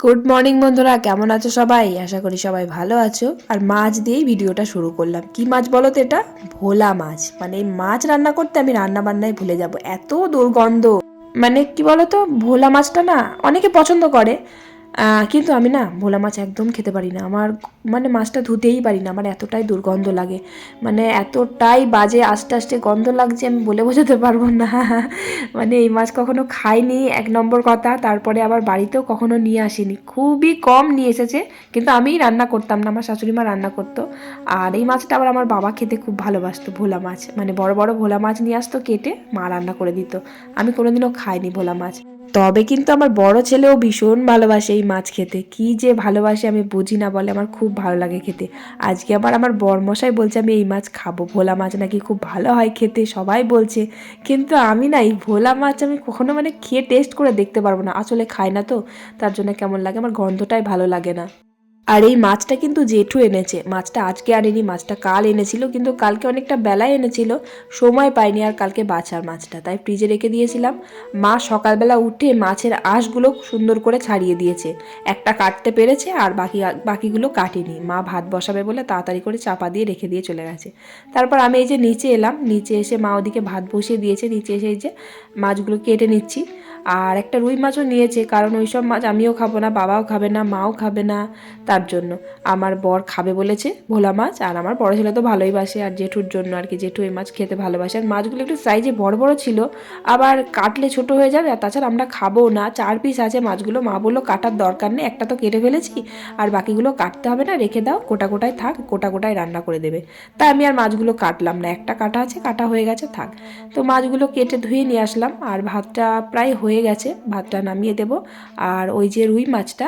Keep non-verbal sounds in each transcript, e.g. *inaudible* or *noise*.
Good morning বন্ধুরা। কেমন আছো সবাই? আশা করি সবাই ভালো আছো। আর মাছ দিয়েই ভিডিওটা শুরু করলাম। কি মাছ বলো তো এটা? ভোলা মাছ। মানে এই মাছ রান্না করতে আমি রান্না বান্নায় ভুলে যাব। এত দুর্গন্ধ। মানে কি বলতো ভোলা মাছটা না অনেকে পছন্দ করে। কিন্তু আমি না ভোলা মাছ একদম খেতে পারি না। আমার মানে মাছটা ধুতেই পারি না, আমার এতটাই দুর্গন্ধ লাগে। মানে এতটাই বাজে, আস্তে আস্তে গন্ধ লাগছে, আমি বলে বোঝাতে পারব না। *laughs* মানে এই মাছ কখনো খাইনি, এক নম্বর কথা। তারপরে আবার বাড়িতেও কখনো নিয়ে আসিনি। খুবই কম নিয়ে এসেছে, কিন্তু আমিই রান্না করতাম না, আমার শাশুড়ি মা রান্না করতো। আর এই মাছটা আবার আমার বাবা খেতে খুব ভালোবাসতো, ভোলা মাছ। মানে বড় বড় ভোলা মাছ নিয়ে আসতো, কেটে মা রান্না করে দিত। আমি কোনোদিনও খাইনি ভোলা মাছ। তবে কিন্তু আমার বড় ছেলেও ভীষণ ভালোবাসে এই মাছ খেতে। কি যে ভালোবাসে আমি বুঝি না বলে আমার খুব ভালো লাগে খেতে। আজকে আবার আমার বরমশাই বলছে, আমি এই মাছ খাব। ভোলা মাছ নাকি খুব ভালো হয় খেতে, সবাই বলছে। কিন্তু আমি না, এই ভোলা মাছ আমি কখনো মানে খেয়ে টেস্ট করে দেখতে পারব না। আসলে খাই না তো, তার জন্য কেমন লাগে? আমার গন্ধটাই ভালো লাগে না। আর এই মাছটা কিন্তু জেঠু এনেছে। মাছটা আজকে আনেনি, মাছটা কাল এনেছিল, কিন্তু কালকে অনেকটা বেলায় এনেছিল, সময় পাইনি আর কালকে বাছার মাছটা, তাই ফ্রিজে রেখে দিয়েছিলাম। মা সকালবেলা উঠে মাছের আঁশগুলো সুন্দর করে ছাড়িয়ে দিয়েছে। একটা কাটতে পেরেছে আর বাকি বাকিগুলো কাটেনি। মা ভাত বসাবে বলে তাড়াতাড়ি করে চাপা দিয়ে রেখে দিয়ে চলে গেছে। তারপর আমি এই যে নিচে এলাম, নিচে এসে মা ওদিকে ভাত বসিয়ে দিয়েছে, নিচে এসে এই যে মাছগুলো কেটে নিচ্ছি। আর একটা রুই মাছও নিয়েছে, কারণ ওই সব মাছ আমিও খাব না, বাবাও খাবে না, মাও খাবে না, তার জন্য। আমার বর খাবে বলেছে ভোলা মাছ, আর আমার বড় ছেলে তো ভালোই বাসে, আর জেঠুর জন্য আর কি, জেঠু এই মাছ খেতে ভালোবাসে। আর মাছগুলো একটু সাইজে বড় বড় ছিল, আবার কাটলে ছোট হয়ে যাবে, আর তাছাড়া আমরা খাব না। চার পিস আছে, মাছগুলো মা বলল কাটার দরকার নেই, একটা তো কেটে ফেলেছি, আর বাকিগুলো কাটতে হবে না, রেখে দাও, কোটা কোটায় থাক, কোটা কোটায় রান্না করে দেবে। তাই আমি আর মাছগুলো কাটলাম না, একটা কাটা আছে, কাটা হয়ে গেছে, থাক। তো মাছগুলো কেটে ধুয়ে নিয়ে আসলাম, আর ভাতটা প্রায় হয়ে গেছে ভাতটা নামিয়ে দেব। আর ওই যে রুই মাছটা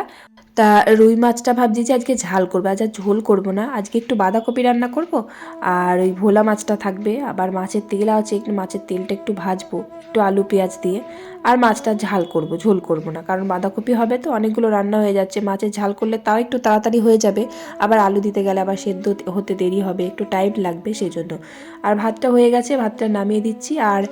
তা রুই মাছটা ভাবছি যে আজকে ঝাল করব। আজ আর ঝোল করব না। আজকে একটু বাঁধাকপি রান্না করব আর ওই ভোলা মাছটা থাকবে। আবার মাছের তেল আছে, একটু মাছের তেলটা একটু ভাজবো, একটু আলু, পেঁয়াজ দিয়ে। আর মাছটা ঝাল করব, ঝোল করব না। কারণ বাঁধাকপি হবে তো, অনেকগুলো রান্না হয়ে যাচ্ছে। মাছের ঝাল করলে তাও একটু তাড়াতাড়ি হয়ে যাবে। আবার আলু দিতে গেলে আবার সেদ্ধ হতে দেরি হবে, একটু টাইম লাগবে সেই জন্য আর ভাতটা হয়ে গেছে, ভাতটা নামিয়ে দিচ্ছি। আর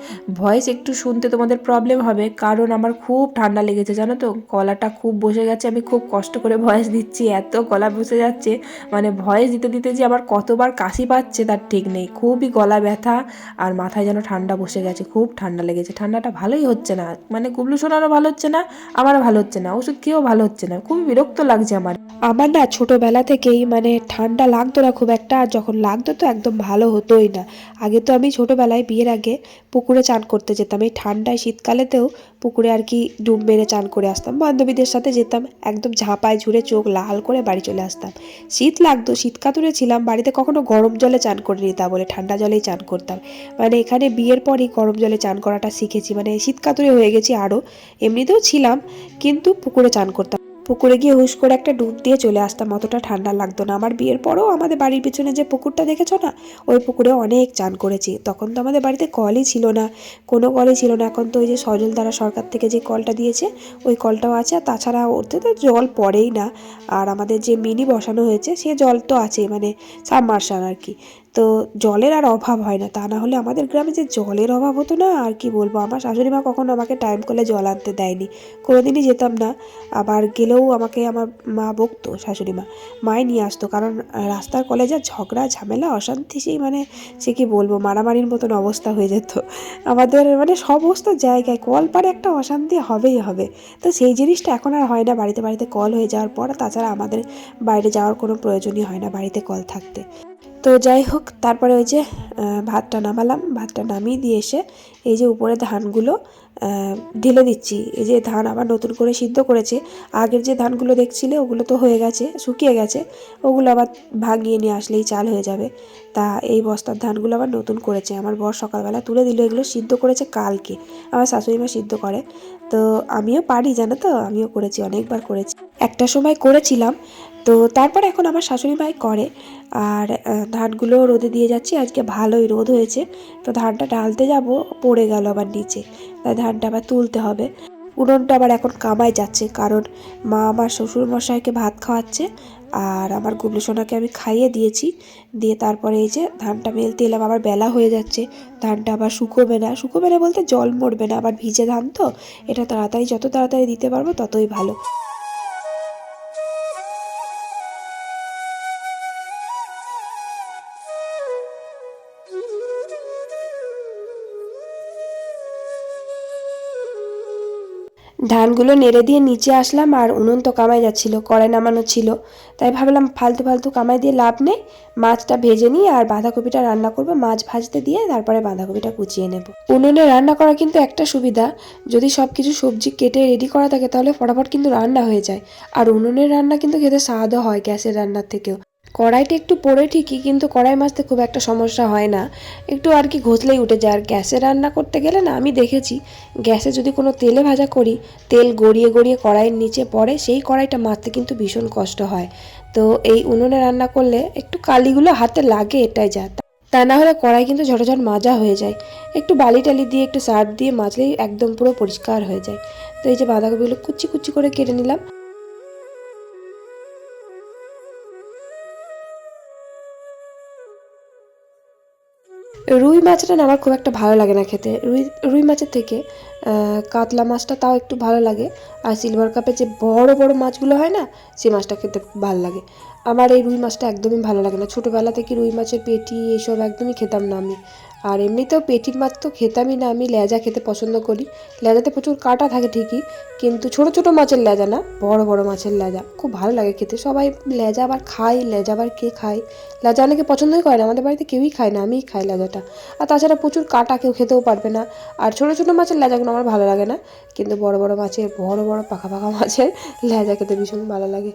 ভয়েস একটু শুনতে তোমাদের প্রবলেম হবে, কারণ আমার খুব ঠান্ডা লেগেছে, জানো তো? গলাটা খুব বসে গেছে, আমি খুব কষ্ট করে ভয়েস দিচ্ছি, এত গলা বসে যাচ্ছে। মানে ভয়েস দিতে দিতে যে আমার কতবার কাশি পাচ্ছে তার ঠিক নেই। খুবই গলা ব্যথা আর মাথায় যেন ঠান্ডা বসে গেছে, খুব ঠান্ডা লেগেছে। ঠান্ডাটা ভালোই হচ্ছে না। মানে গুবলু সোনারও ভালো হচ্ছে না, আমারও ভালো হচ্ছে না। ওষুধ খেয়েও ভালো হচ্ছে না। খুবই বিরক্ত লাগছে আমার। আমার না ছোটোবেলা থেকেই মানে ঠান্ডা লাগতো না খুব একটা, আর যখন লাগতো তো একদম ভালো হতোই না। আগে তো আমি ছোটোবেলায় বিয়ের আগে পুকুরে চান করতে যেতাম। এই ঠান্ডায় শীতকালেতেও পুকুরে আর কি ডুব মেরে চান করে আসতাম। বান্ধবীদের সাথে যেতাম, একদম ঝাঁপায় ঝুড়ে চোখ লাল করে বাড়ি চলে আসতাম। শীত লাগতো শীত কাতুরে ছিলাম, বাড়িতে কখনো গরম জলে চান করে নিতাম বলে, ঠান্ডা জলেই চান করতাম। মানে এখানে বিয়ের পরই গরম জলে চান করাটা শিখেছি মানে শীত কাতুরে হয়ে গেছি আরও এমনিতেও ছিলাম, কিন্তু পুকুরে চান করতাম। পুকুরে গিয়ে হুশ করে একটা ডুব দিয়ে চলে আসতাম। অতটা ঠান্ডা লাগতো না। আমার বিয়ের পরেও আমাদের বাড়ির পিছনে যে পুকুরটা দেখেছ না, ওই পুকুরে অনেক চান করেছি। তখন তো আমাদের বাড়িতে কলই ছিল না। কোনো কলই ছিল না। এখন তো ওই যে সজল দ্বারা সরকার থেকে যে কলটা দিয়েছে, ওই কলটাও আছে। আর তাছাড়া ওতে তো জল পড়েই না। আর আমাদের যে মিনি বসানো হয়েছে, সে জল তো আছে মানে সাবমার্শাল আর কি। তো জলের আর অভাব হয় না। তা না হলে আমাদের গ্রামে যে জলের অভাব হতো না, আর কি বলব? আমার শাশুড়ি মা কখনো আমাকে টাইম করলে জল আনতে দেয়নি। কোনোদিনই যেতাম না। আবার গেলেও আমাকে আমার মা বকতো, শাশুড়ি মা। মাই নিয়ে আসতো। কারণ রাস্তার কলে যা ঝগড়া, ঝামেলা, অশান্তি, সেই মানে সে কি বলব? মারামারির মতন অবস্থা হয়ে যেত। আমাদের মানে সমস্ত জায়গায় কল পারে একটা অশান্তি হবেই হবে। তো সেই জিনিসটা এখন আর হয় না। বাড়িতে বাড়িতে কল হয়ে যাওয়ার পর, তাছাড়া আমাদের বাইরে যাওয়ার কোনো প্রয়োজনই হয় না বাড়িতে কল থাকতে। তো যাই হোক, তারপরে ওই যে ভাতটা নামালাম। ভাতটা নামিয়ে দিয়ে এসে এই যে উপরে ধানগুলো ঢেলে দিচ্ছি। এই যে ধান আবার নতুন করে সিদ্ধ করেছে। আগের যে ধানগুলো দেখছিলে, ওগুলো তো হয়ে গেছে, শুকিয়ে গেছে। ওগুলো আবার ভাঙিয়ে নিয়ে আসলেই চাল হয়ে যাবে। তা এই বস্তার ধানগুলো আবার নতুন করেছে। আমার বর সকালবেলা তুলে দিল, এগুলো সিদ্ধ করেছে কালকে। আমার শাশুড়ি মা সিদ্ধ করে। তো আমিও পারি, জানো তো? আমিও করেছি, অনেকবার করেছি। একটা সময় করেছিলাম, তো তারপর এখন আমার শাশুড়ি মাই করে। আর ধানগুলো রোদে দিয়ে যাচ্ছি, আজকে ভালোই রোদ হয়েছে। তো ধানটা ঢালতে যাব, পড়ে গেল আবার নিচে। তাই ধানটা আবার তুলতে হবে। উনুনটা আবার এখন কামাই যাচ্ছে, কারণ মা আমার শ্বশুর মশাইকে ভাত খাওয়াচ্ছে আর আমার গুবলু সোনাকে আমি খাইয়ে দিয়েছি। দিয়ে তারপরে এই যে ধানটা মেলতে এলাম আবার বেলা হয়ে যাচ্ছে। ধানটা আবার শুকোবে না। শুকোবে না বলতে জল মরবে না। আবার ভিজে ধান তো, এটা তাড়াতাড়ি, যত তাড়াতাড়ি দিতে পারব ততই ভালো। ধানগুলো নেড়ে দিয়ে নিচে আসলাম আর উনুন তো কামাই যাচ্ছিল, কড়াই নামানো ছিল। তাই ভাবলাম ফালতু ফালতু কামাই দিয়ে লাভ নেই, মাছটা ভেজে নিই আর বাঁধাকপিটা রান্না করব, মাছ ভাজতে দিয়ে তারপরে বাঁধাকপিটা কুচিয়ে নেব। উনুনে রান্না করা কিন্তু একটা সুবিধা, যদি সব কিছু সবজি কেটে রেডি করা থাকে তাহলে ফটাফট কিন্তু রান্না হয়ে যায়। আর উনুনের রান্না কিন্তু খেতে স্বাদও হয় গ্যাসের রান্নার থেকেও। কড়াইটা একটু পড়ে ঠিকই, কিন্তু কড়াই মাছতে খুব একটা সমস্যা হয় না। একটু আর কি ঘষলেই উঠে যায়। আর গ্যাসে রান্না করতে গেলে না, আমি দেখেছি, গ্যাসে যদি কোনো তেলে ভাজা করি, তেল গড়িয়ে গড়িয়ে কড়াইয়ের নিচে পড়ে, সেই কড়াইটা মারতে কিন্তু ভীষণ কষ্ট হয়। তো এই উনুনে রান্না করলে একটু কালিগুলো হাতে লাগে এটাই যা। তা না হলে কড়াই কিন্তু ঝটঝট মাজা হয়ে যায়। একটু বালি টালি দিয়ে একটু সার্ফ দিয়ে মাজলেই একদম পুরো পরিষ্কার হয়ে যায়। তো এই যে বাঁধাকপিগুলো কুচি কুচি করে কেটে নিলাম। রুই মাছটা না আমার খুব একটা ভালো লাগে না খেতে। রুই রুই মাছের থেকে কাতলা মাছটা তাও একটু ভালো লাগে। আর সিলভার কাপে যে বড় বড় মাছগুলো হয় না সেই মাছটা খেতে ভালো লাগে। আমার এই রুই মাছটা একদমই ভালো লাগে না। ছোটোবেলা থেকে রুই মাছের পেটি এসব একদমই খেতাম না আমি। আর এমনিতেও পেটির মাছ তো খেতামই না, আমি লেজা খেতে পছন্দ করি। লেজাতে প্রচুর কাটা থাকে ঠিকই, কিন্তু ছোট ছোট মাছের লেজা না, বড় বড় মাছের লেজা খুব ভালো লাগে খেতে। সবাই লেজা আবার খায়, লেজা আবার কে খায়? লেজা অনেকে পছন্দই করে না, আমাদের বাড়িতে কেউই খায় না, আমিই খাই লেজাটা। আর তাছাড়া প্রচুর কাটা কেউ খেতেও পারবে না। আর ছোট ছোট মাছের লেজাগুলো আমার ভালো লাগে না, কিন্তু বড় বড় মাছের, বড় বড় পাকা পাকা মাছের লেজা খেতে ভীষণ ভালো লাগে।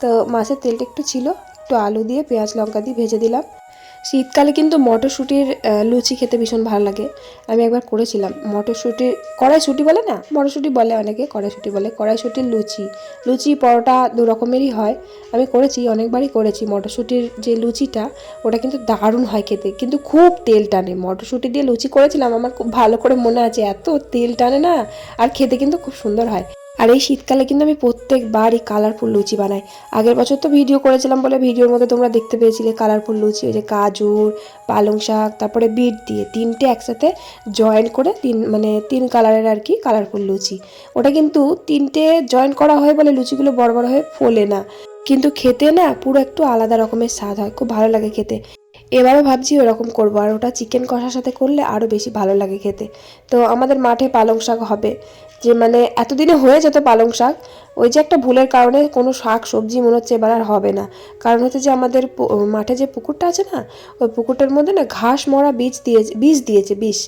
তো মাছের তেলটা একটু ছিল, একটু আলু দিয়ে পেঁয়াজ লঙ্কা দিয়ে ভেজে দিলাম। শীতকালে কিন্তু মটরশুঁটির লুচি খেতে ভীষণ ভালো লাগে। আমি একবার করেছিলাম। মটরশুঁটির কড়াইশুঁটি বলে না? মটরশুঁটি বলে অনেকে, কড়াইশুঁটি বলে। কড়াইশুঁটির লুচি। লুচি, পরোটা দু রকমেরই হয়। আমি করেছি, অনেকবারই করেছি। মটরশুঁটির যে লুচিটা, ওটা কিন্তু দারুণ হয় খেতে। কিন্তু খুব তেল টানে। মটরশুঁটি দিয়ে লুচি করেছিলাম, আমার খুব ভালো করে মনে আছে। এত তেল টানে না, আর খেতে কিন্তু খুব সুন্দর হয়। আর এই শীতকালে কিন্তু আমি প্রত্যেকবারই কালারফুল লুচি বানাই। আগের বছর তো ভিডিও করেছিলাম বলে ভিডিওর মধ্যে তোমরা দেখতে পেয়েছিলে কালারফুল লুচি, ওই যে কাজুর পালং শাক, তারপরে বিট দিয়ে তিনটে একসাথে জয়েন করে তিন মানে তিন কালারের আর কি কালারফুল লুচি। ওটা কিন্তু তিনটে জয়েন করা হয় বলে লুচিগুলো বড় বড় হয়ে ফোলে না। কিন্তু খেতে না পুরো একটু আলাদা রকমের স্বাদ হয়, খুব ভালো লাগে খেতে। এবারও ভাবছি ওরকম করব, আর ওটা চিকেন কষার সাথে করলে আরও বেশি ভালো লাগে খেতে। তো আমাদের মাঠে পালং শাক হবে। যে মানে এতদিনে হয়ে যেত পালং শাক, ওই যে একটা ভুলের কারণে কোনো শাক, সবজি মনে হচ্ছে এবার আর হবে না। কারণ হচ্ছে যে আমাদের মাঠে যে পুকুরটা আছে না, ওই পুকুরটার মধ্যে না ঘাস, মরা, বীজ দিয়েছে বীজ দিয়েছে, বিষ।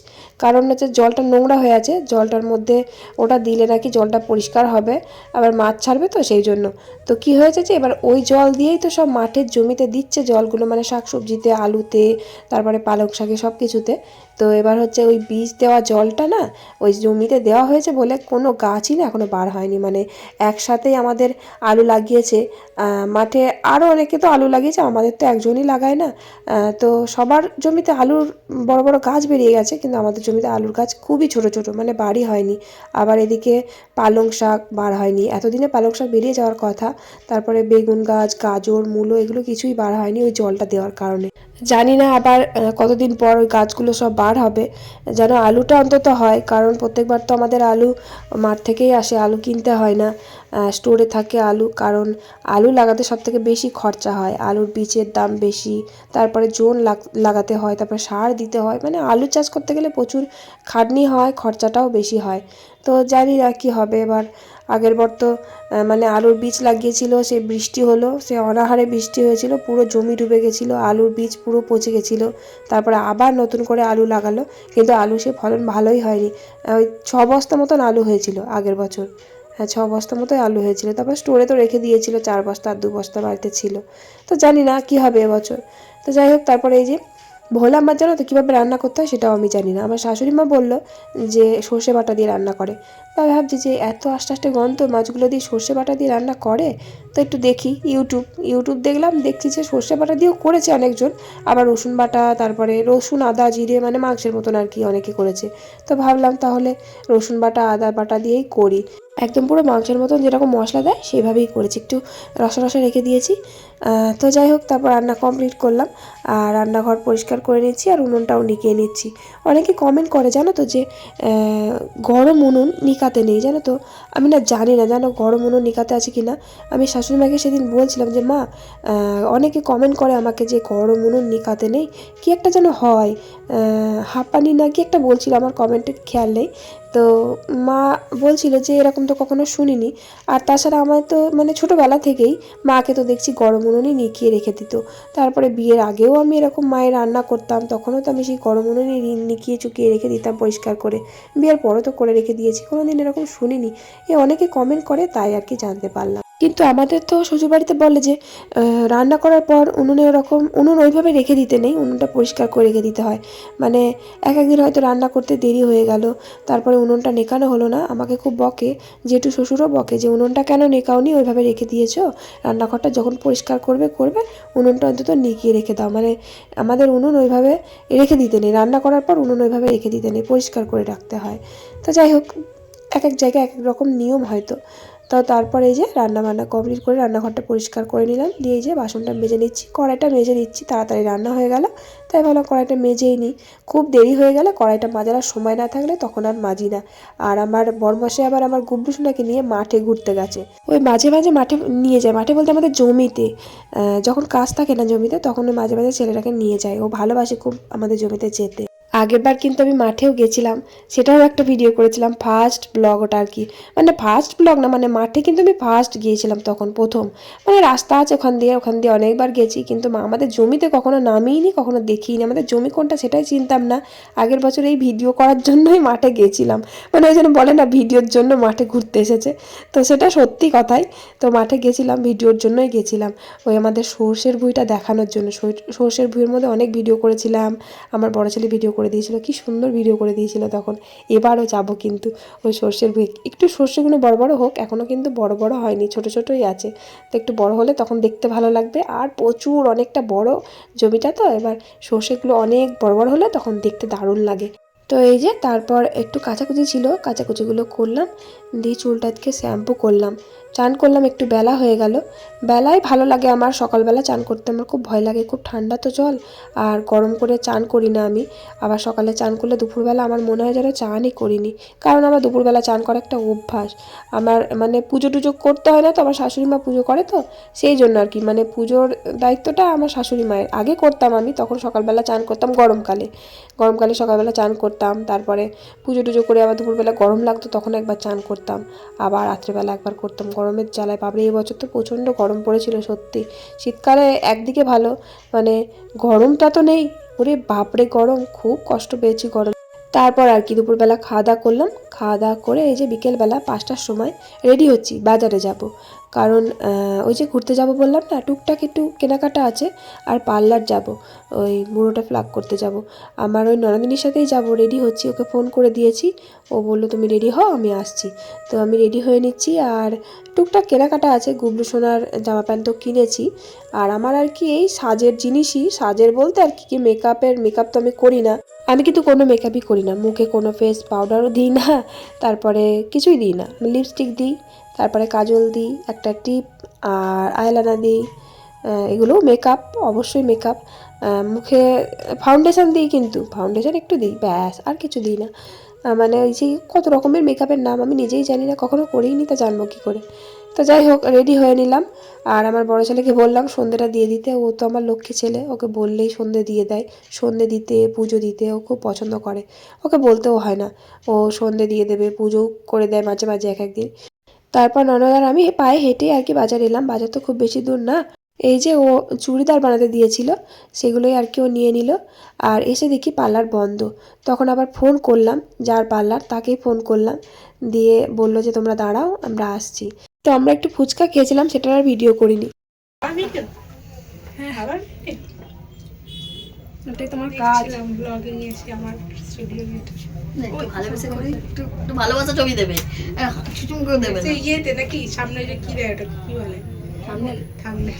কারণ হচ্ছে জলটা নোংরা হয়ে আছে, জলটার মধ্যে ওটা দিলে নাকি জলটা পরিষ্কার হবে, আবার মাছ ছাড়বে তো সেই জন্য। তো কি হয়েছে যে এবার ওই জল দিয়েই তো সব মাঠের জমিতে দিচ্ছে জলগুলো মানে শাক সবজিতে, আলুতে, তারপরে পালং শাকে সব কিছুতে তো এবার হচ্ছে ওই বীজ দেওয়া জলটা না ওই জমিতে দেওয়া হয়েছে বলে কোনো গাছই না এখনও বার হয়নি। মানে একসাথেই আমাদের আলু লাগিয়েছে। মাঠে আরও অনেকে তো আলু লাগিয়েছে, আমাদের তো একজনই লাগায় না। তো সবার জমিতে আলুর বড় বড় গাছ বেরিয়ে গেছে, কিন্তু আমাদের জমিতে আলুর গাছ খুবই ছোট ছোট মানে বাড়ি হয়নি। আবার এদিকে পালং শাক বার হয়নি। এতদিনে পালং শাক বেরিয়ে যাওয়ার কথা, তারপরে বেগুন গাছ, গাজর, মূলো এগুলো কিছুই বার হয়নি ওই জলটা দেওয়ার কারণে। জানি না আবার কতদিন পর ওই গাছগুলো সব বার হবে। যেন আলুটা অন্তত হয়, কারণ প্রত্যেকবার তো আমাদের আলু মাঠ থেকেই আসে, আলু কিনতে হয় না। স্টোরে থাকে আলু, কারণ আলু লাগাতে সব থেকে বেশি খরচা হয়। আলুর বীজের দাম বেশি, তারপরে জোন লাগাতে হয়, তারপরে সার দিতে হয়। মানে আলু চাষ করতে গেলে প্রচুর খাটনি হয়, খরচাটাও বেশি হয়। তো জানি না কী হবে, এবার আগের বার তো মানে আলুর বীজ লাগিয়েছিল, সে বৃষ্টি হলো, সে অনাহারে বৃষ্টি হয়েছিল, পুরো জমি ডুবে গেছিল, আলুর বীজ পুরো পচে গেছিল, তারপরে আবার নতুন করে আলু লাগালো, কিন্তু আলু সে ফলন ভালোই হয়নি। ওই ছ বস্তা মতন আলু হয়েছিল আগের বছর। হ্যাঁ ছ বস্তা মতোই আলু হয়েছিল, তারপর স্টোরে তো রেখে দিয়েছিল, চার বস্তা, আর দু বস্তা বাড়িতে ছিল। তো জানি না কি হবে এবছর। তো যাই হোক, তারপরে এই যে ভোলা মাছ জানো তো কীভাবে রান্না করতে হয় সেটাও আমি জানি না। আমার শাশুড়ি মা বলল যে সর্ষে বাটা দিয়ে রান্না করে। তাই ভাবছি যে এত আস্তে আস্তে গন্ধ মাছগুলো দিয়ে সর্ষে বাটা দিয়ে রান্না করে? তো একটু দেখি ইউটিউব। ইউটিউব দেখলাম, দেখছি যে সর্ষে বাটা দিয়েও করেছে অনেকজন। আবার রসুন বাটা, তারপরে রসুন, আদা, জিরে মানে মাংসের মতন আর কি অনেকে করেছে। তো ভাবলাম তাহলে রসুন বাটা, আদা বাটা দিয়েই করি। একদম পুরো মাংসের মতন যেরকম মশলা দেয়, সেইভাবেই করেছি। একটু রসা রসা রেখে দিয়েছি। তো যাই হোক, তারপর রান্না কমপ্লিট করলাম। আর রান্নাঘর পরিষ্কার করে নিচ্ছি আর উনুনটাও নিকিয়ে নিচ্ছি। অনেকে কমেন্ট করে, জানো তো যে গরম উনুন নিকাতে নেই, জানো তো? আমি না জানি না, জানো গরম উনুন নিকাতে আছে কি না আমি শাশুড়ি মাকে সেদিন বলছিলাম যে, মা অনেকে কমেন্ট করে আমাকে যে, গরম উনুন নিকাতে নেই, কি একটা যেন হয়? হাঁপানি না, কি একটা বলছিল আমার কমেন্টের খেয়াল নেই। তো মা বলছিল যে এরকম তো কখনো শুনিনি। আর তাছাড়া আমার তো মানে ছোটোবেলা থেকেই মাকে তো দেখছি গরম উনুনি নিকিয়ে রেখে দিত। তারপরে বিয়ের আগেও আমি এরকম মায়ের রান্না করতাম, তখনও তো আমি সেই গরম উনুনি নিকিয়ে চুকিয়ে রেখে দিতাম পরিষ্কার করে। বিয়ের পরও তো করে রেখে দিয়েছি কোনো দিন এরকম শুনিনি। এ অনেকে কমেন্ট করে, তাই আর কি জানতে পারলাম। কিন্তু আমাদের তো শ্বশুরবাড়িতে বলে যে রান্না করার পর উনুনে ওরকম, উনুন ওইভাবে রেখে দিতে নেই, উনুনটা পরিষ্কার করে রেখে দিতে হয়। মানে এক একদিন হয়তো রান্না করতে দেরি হয়ে গেল, তারপরে উনুনটা নেকানো হলো না। আমাকে খুব বকে, জেঠু শ্বশুরও বকে যে, উনুনটা কেন নেকাওনি? ওইভাবে রেখে দিয়েছ? রান্নাঘরটা যখন পরিষ্কার করবে করবে, উনুনটা অন্তত নিকিয়ে রেখে দাও। মানে আমাদের উনুন ওইভাবে রেখে দিতে নেই, রান্না করার পর উনুন ওইভাবে রেখে দিতে নেই, পরিষ্কার করে রাখতে হয়। তো যাই হোক, এক এক জায়গায় এক এক রকম নিয়ম হয়তো। তো তারপরে এই যে রান্না বান্না কমপ্লিট করে রান্নাঘরটা পরিষ্কার করে নিলাম। দিয়ে যে বাসনটা মেজে নিচ্ছি। কড়াইটা মেজে নিচ্ছি, তাড়াতাড়ি রান্না হয়ে গেল। তাই ভাবলাম কড়াইটা মেজেই নিই। খুব দেরি হয়ে গেলে কড়াইটা মাজার আর সময় না থাকলে তখন আর মাজি না। আর আমার বরমশাই আবার আমার গুব্বু সোনাকে নিয়ে মাঠে ঘুরতে গেছে। ওই মাঝে মাঝে মাঠে নিয়ে যায়। মাঠে বলতে আমাদের জমিতে যখন কাজ থাকে না জমিতে, তখন ওই মাঝে মাঝে ছেলেটাকে নিয়ে যায়। ও ভালোবাসে খুব আমাদের জমিতে যেতে। আগেরবার কিন্তু আমি মাঠেও গেছিলাম, সেটাও একটা ভিডিও করেছিলাম ফার্স্ট ব্লগ ওটা আর কি। মানে ফার্স্ট ব্লগ না মানে মাঠে কিন্তু আমি ফার্স্ট গিয়েছিলাম তখন, প্রথম। মানে রাস্তা আছে ওখান দিয়ে ওখান দিয়ে অনেকবার গেছি, কিন্তু আমাদের জমিতে কখনো নামিনি কখনো দেখিনি। আমাদের জমি কোনটা সেটাই চিনতাম না। আগের বছর এই ভিডিও করার জন্যই মাঠে গেছিলাম। মানে ওই জন্য বলে না ভিডিওর জন্য মাঠে ঘুরতে এসেছে। তো সেটা সত্যি কথাই। তো মাঠে গেছিলাম ভিডিওর জন্যই গেছিলাম। ওই আমাদের সর্ষের ভুঁইটা দেখানোর জন্য, সর- সর্ষের ভুঁইয়ের মধ্যে অনেক ভিডিও করেছিলাম। আমার বড় ছেলে ভিডিও করে দিয়েছিল, কি সুন্দর ভিডিও করে দিয়েছিল তখন। এবারও যাব কিন্তু ওই সর্ষের ভুঁই। একটু সর্ষেগুলো বড় বড় হোক এখনও কিন্তু বড় বড় হয়নি, ছোট ছোটই আছে। তো একটু বড় হলে তখন দেখতে ভালো লাগবে। আর প্রচুর অনেকটা বড় জমিটা তো, এবার সর্ষেগুলো অনেক বড় বড় হলে তখন দেখতে দারুণ লাগে। তো এই যে তারপর একটু কাচাকুচি ছিল, কাচাকুচিগুলো করলাম, দিয়ে চুলটাকে শ্যাম্পু করলাম। চান করলাম, একটু বেলা হয়ে গেল। বেলায় ভালো লাগে আমার, সকালবেলা চান করতে আমার খুব ভয় লাগে, খুব ঠান্ডা তো জল, আর গরম করে চান করি না আমি। আবার সকালে চান করলে দুপুরবেলা আমার মনে হয় যেন চানই করিনি, কারণ আমার দুপুরবেলা চান করা একটা অভ্যাস। আমার মানে পুজো টুজো করতে হয় না তো, আমার শাশুড়ি মা পুজো করে তো, সেই জন্য আর কি মানে পুজোর দায়িত্বটা আমার শাশুড়ি মায়ের। আগে করতাম আমি, তখন সকালবেলা চান করতাম গরমকালে। গরমকালে সকালবেলা চান করতাম। তারপরে পুজো টুজো করে আবার দুপুরবেলা গরম লাগতো, তখন একবার চান করতাম। আবার রাত্রেবেলা একবার করতাম। গরমের জ্বালায় বাবরে এই বছর তো প্রচণ্ড গরম পড়েছিল, সত্যি। শীতকালে একদিকে ভালো মানে গরমটা তো নেই। ওরে বাপরে, গরম, খুব কষ্ট পেয়েছি গরম। তারপর আর কি, দুপুরবেলা খাওয়া দাওয়া করলাম। খাওয়া দাওয়া করে এই যে বিকেলবেলা পাঁচটার সময় রেডি হচ্ছি, বাজারে যাব। কারণ ওই যে ঘুরতে যাব বললাম না, টুকটাক একটু কেনাকাটা আছে, আর পার্লার যাব, ওই মুড়োটা ফ্লাগ করতে যাব। আমার ওই ননদিনীর সাথেই যাব রেডি হচ্ছি, ওকে ফোন করে দিয়েছি। ও বলল, তুমি রেডি হও, আমি আসছি। তো আমি রেডি হয়ে নিচ্ছি, আর টুকটাক কেনাকাটা আছে, গুবলু সোনার জামা প্যান্ট তো কিনেছি। আর আমার আর কি এই সাজের জিনিসই, সাজের বলতে আর কি কি মেকআপের মেকআপ তো আমি করি না। আমি কিন্তু কোনো মেকআপই করি না। মুখে কোনো ফেস পাউডারও দিই না তারপরে কিছুই দিই না। লিপস্টিক দিই তারপরে কাজল দিই একটা টিপ আর আইলানা দিই আহ, এগুলোও মেকআপ অবশ্যই মেকআপ মুখে ফাউন্ডেশন দিই কিন্তু ফাউন্ডেশন একটু দিই ব্যাস আর কিছু দিই না। মানে ওই যে কত রকমের মেকআপের নাম আমি নিজেই জানি না কখনো করিনি তা জানব কী করে। তো যাই হোক রেডি হয়ে নিলাম। আর আমার বড় ছেলেকে বললাম সন্ধ্যেটা দিয়ে দিতে। ও তো আমার লক্ষ্মী ছেলে, ওকে বললেই সন্ধে দিয়ে দেয়। সন্ধে দিতে, পুজো দিতে, ও খুব পছন্দ করে। ওকে বলতেও হয় না। ও সন্ধে দিয়ে দেবে, পুজো করে দেয় মাঝে মাঝে এক একদিন। তারপর ননদ আর আমি পায়ে হেঁটে আর কি বাজার এলাম। বাজার তো খুব বেশি দূর না। এই যে ও চুড়িদার বানাতে দিয়েছিল, সেগুলোই আর কি ও নিয়ে নিল। আর এসে দেখি পার্লার বন্ধ। তখন আবার ফোন করলাম, যার পার্লার তাকেই ফোন করলাম। দিয়ে বলল যে, তোমরা দাঁড়াও, আমরা আসছি। তো আমরা একটু ফুচকা খেয়েছিলাম সেটার আর ভিডিও করিনি। এটাই তোমার কাজ। ব্লগে গিয়েছি আমার স্টুডিও ভালোবাসা করে একটু একটু ভালোবাসা ছবি দেবে। করে দেবে ইয়েতে নাকি সামনে যে কি দেয় ওটা কি বলে? সামনে? সামনে।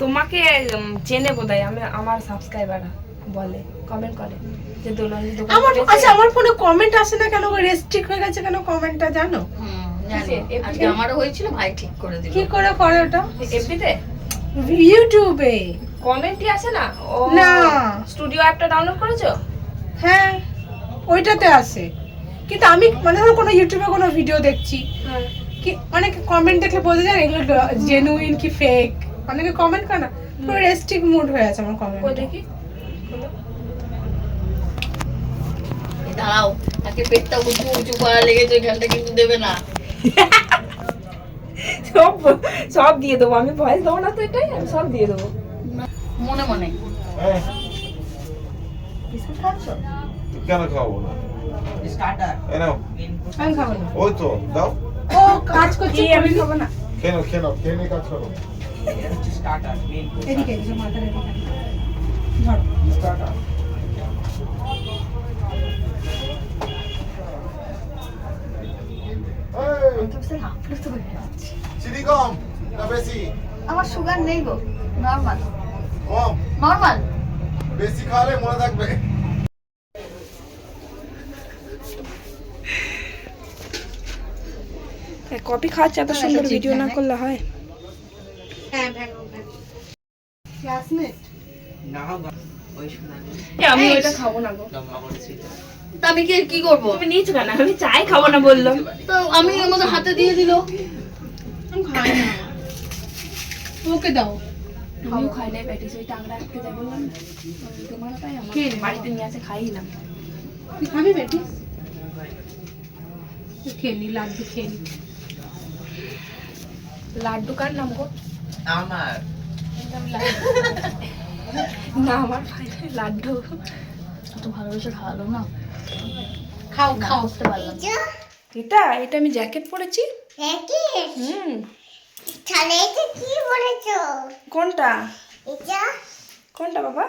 তোমাকে চেনে বোধহয় আমি আমার সাবস্ক্রাইবার বলে কমেন্ট করে। যে দোলনের দোকান আমার আচ্ছা আমার ফোনে কমেন্ট আসে না কেন রেস্ট্রিক্ট হয়ে গেছে কেন কমেন্টটা জানো? কিসে? আজকে আমারও হয়েছিল ভাই ঠিক করে দিল। কি করে করে ওটা? এফবিতে ইউটিউবে কমেন্টই আসে না? না। স্টুডিও অ্যাপটা ডাউনলোড করেছ? হ্যাঁ ওইটাতে আসে। কিন্তু আমি মানে ধরো কোনো ইউটিউবে কোনো ভিডিও দেখছি হ্যাঁ। কি অনেকে কমেন্ট দেখে বোঝা যায় এগুলো জেনুইন কি ফেক অনেকে কমেন্ট করে না। পুরো রেস্ট্রিক্ট মুড হয়ে আছে আমার কমেন্ট কই দেখি? দাঁড়াও তাকে পেটটা উঁচু উঁচু করা লেগেছে ওইখানটা কিন্তু দেবে না। সব সব দিয়ে দেবো আমি ভয়েস দেবো না তো এটাই আমি সব দিয়ে দেবো। মনে মনে। হ্যাঁ। বিস্কুট খাচ্ছ? কেন খাব না? এই নাও। আমি খাব না। ওই তো দাও। ও কাজ করছে আমি খাব না। কেন কেন খেয়ে কাজ করো। এদিকে এদিকে মাথার এদিকে। চিনি কম না বেশি? আমার সুগার নেই গো নর্মাল কম? নর্মাল বেশি খাওয়ালে মনে থাকবে। কপি খাচ্ছে এত সুন্দর ভিডিও না করলে হয়? হ্যাঁ ক্লাসমেট আমি ওইটা খাব না গো। তা আমি কি কি করব? তুমি নিয়েছো কেন? আমি চাই খাব না বললাম তো আমি আমাদের হাতে দিয়ে দিল। আমি খাই না। ওকে দাও। আমিও খাই নাই প্যাটিস ওই টাংরা আটকে যাই বললাম তোমার তাই আমার বাড়িতে নিয়ে আসে খাই না। খাবি খেয়ে নি লাড্ডু খেয়ে নি। লাড্ডু কার নাম গো? আমার। না আমার খাই লাড্ডু। এত ভালোবেসে খাওয়ালো না? খাও খাও। করতে পারলাম। এটা এটা আমি জ্যাকেট পরেছি। জ্যাকেট? হুম। তাহলে এটা কি বলেছ? কোনটা? এটা? কোনটা বাবা?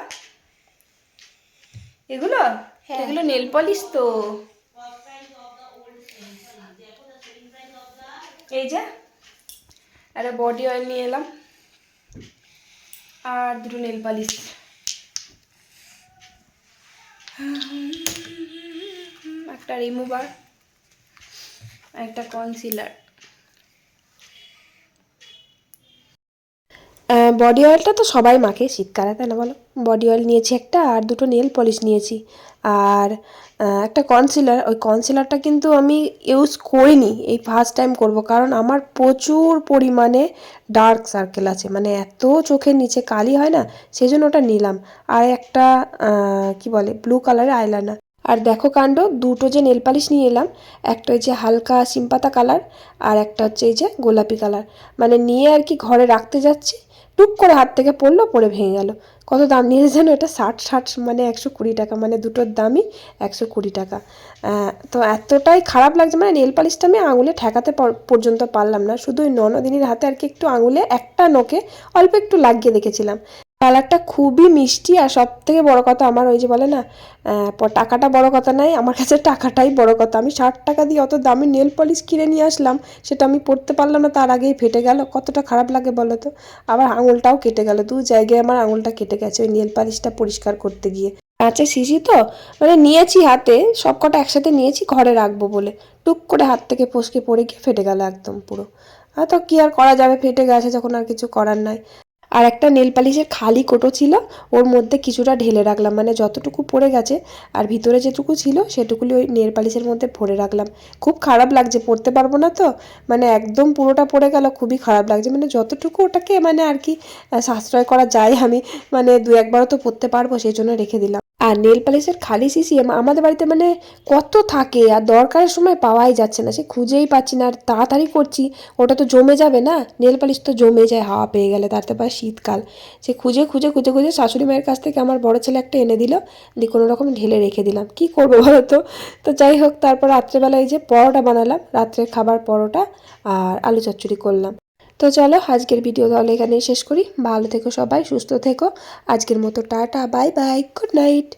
এগুলো? এগুলো নেল পলিশ তো। এই যে একটা বডি অয়েল নিয়ে এলাম। আর দুটো নেল পালিশ একটা রিমুভার একটা কনসিলার বডি অয়েলটা তো সবাই মাখে, শীতকালে, তাই না বলো? বডি অয়েল নিয়েছি একটা আর দুটো নেল পলিশ নিয়েছি। আর একটা কনসিলার ওই কনসিলারটা কিন্তু আমি ইউজ করিনি, এই ফার্স্ট টাইম করব। কারণ আমার প্রচুর পরিমাণে ডার্ক সার্কেল আছে মানে এত চোখের নিচে কালি হয় না সেই জন্য ওটা নিলাম। আর একটা কি বলে ব্লু কালারের আইলাইনার আর দেখো কাণ্ড, দুটো যে নেল পালিশ নিয়ে এলাম, একটা হচ্ছে হালকা সিম্পাতা কালার আর একটা হচ্ছে এই যে গোলাপি কালার মানে নিয়ে আর কি ঘরে রাখতে যাচ্ছি টুক করে হাত থেকে পড়ল পরে ভেঙে গেল। কত দাম নিয়েছে যেন এটা ষাট ষাট মানে একশো কুড়ি টাকা মানে দুটোর দামই একশো কুড়ি টাকা। তো এতটাই খারাপ লাগছে মানে নেল পালিশটা আমি আঙুলে ঠেকাতে পর- পর্যন্ত পারলাম না। শুধু ওই ননদিনীর হাতে আর কি একটু আঙুলে একটা নোকে অল্প একটু লাগিয়ে দেখেছিলাম। কালারটা খুবই মিষ্টি আর সব থেকে বড় কথা আমার ওই যে বলে না টাকাটা বড় কথা নাই, আমার কাছে টাকাটাই বড় কথা। আমি ষাট টাকা দিয়ে অত দামি নেল পলিশ কিনে নিয়ে আসলাম, সেটা আমি পরতে পারলাম না, তার আগেই ফেটে গেল। কতটা খারাপ লাগে বলো তো? আবার আঙুলটাও কেটে গেল, দু জায়গায় আমার আঙুলটা কেটে গেছে ওই নেল পালিশটা পরিষ্কার করতে গিয়ে। কাঁচের শিশি তো মানে নিয়েছি হাতে, সব কটা একসাথে নিয়েছি, ঘরে রাখব বলে। টুক করে হাত থেকে ফসকে পড়ে গিয়ে ফেটে গেল একদম পুরো। আর তো কি আর করা যাবে, ফেটে গেছে যখন আর কিছু করার নাই। আর একটা নেল পালিশের খালি কোটো ছিল, ওর মধ্যে কিছুটা ঢেলে রাখলাম মানে যতটুকু পড়ে গেছে আর ভিতরে যেটুকু ছিল সেটুকুলি ওই নেল পালিশের মধ্যে ভরে রাখলাম। খুব খারাপ লাগছে, পড়তে পারব না তো? মানে একদম পুরোটা পড়ে গেল, খুবই খারাপ লাগছে মানে যতটুকু ওটাকে মানে আর কি সাশ্রয় করা যায় আমি মানে দু একবারও তো পড়তে পারব, সেই জন্য রেখে দিলাম। আর নেল পালিশের খালি শিশি আম- আমাদের বাড়িতে মানে কত থাকে আর দরকারের সময় পাওয়াই যাচ্ছে না। সে খুঁজেই পাচ্ছি না আর তাড়াতাড়ি করছি, ওটা তো জমে যাবে না? নেল পালিশ তো জমে যায়, হাওয়া পেয়ে গেলে তাতে পারে শীতকাল। সে খুঁজে খুঁজে খুঁজে খুঁজে শাশুড়ি মায়ের কাছ থেকে আমার বড় ছেলে একটা এনে দিল, দিয়ে কোনো রকম ঢেলে রেখে দিলাম। কি করব বলো তো? তো যাই হোক, তারপর রাত্রেবেলা এই যে পরোটা বানালাম, রাত্রের খাবার পরোটা আর আলু চচ্চড়ি করলাম। তো চলো, আজকের ভিডিও তাহলে এখানেই শেষ করি। ভালো থেকো সবাই, সুস্থ থেকো। আজকের মতো tata, bye bye, good night.